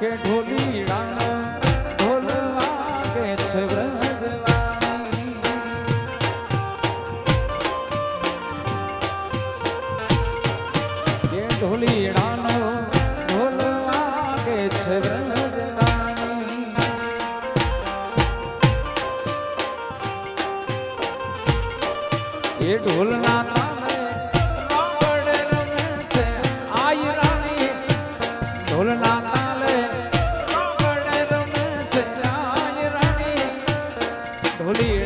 કે ઢોલી રાણ ઢોલ વાગે છે વ્રજવાણી. કે ઢોલી રાણ ઢોલ ઢોલના Holy.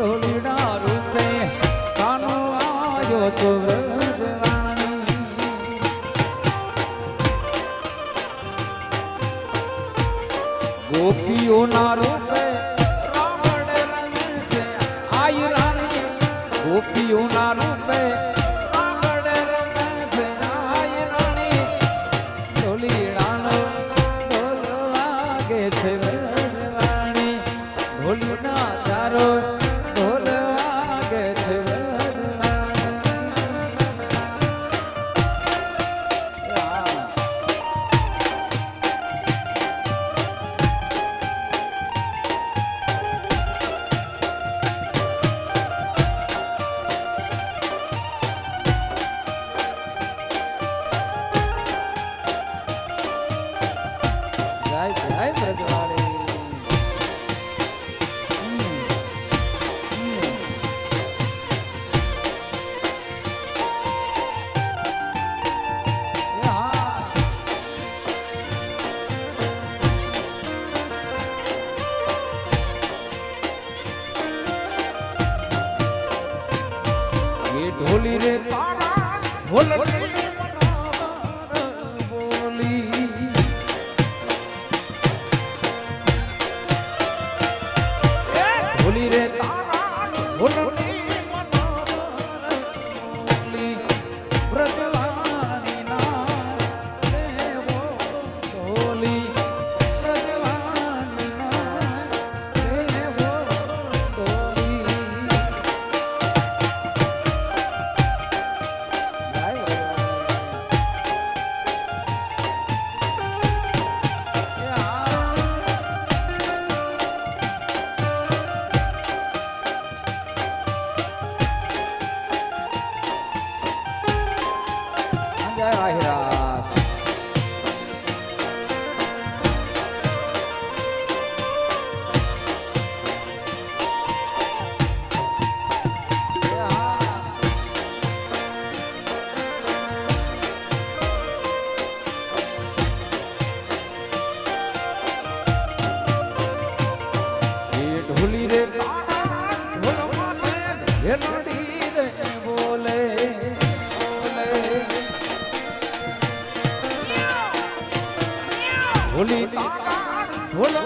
ડોલીડા રૂપે કાનો આવ્યો તો ગોપીઓના રૂપે રાવણ રંગ રૂપે ઢોલી ઢોલ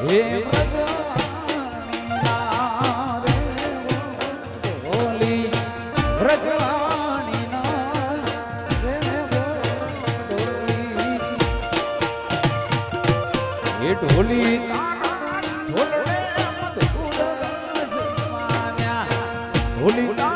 હે મજા ઢોલી ভুলি না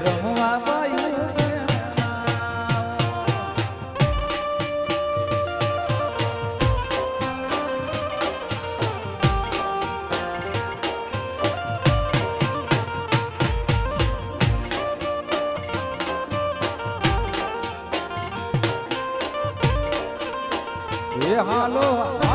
રમવા પાયું હાલો.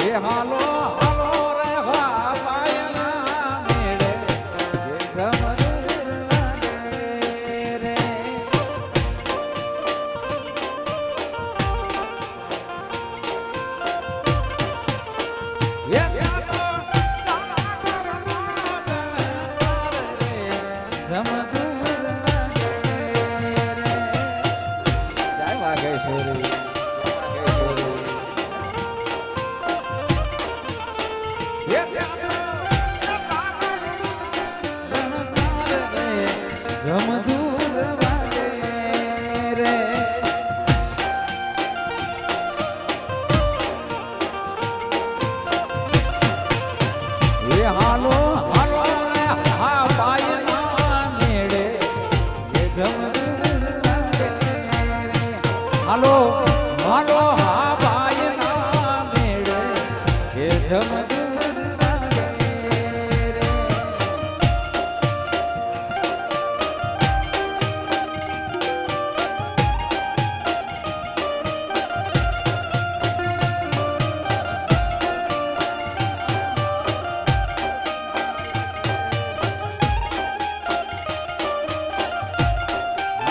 એ હાલો Yep. yep.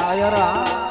આયરા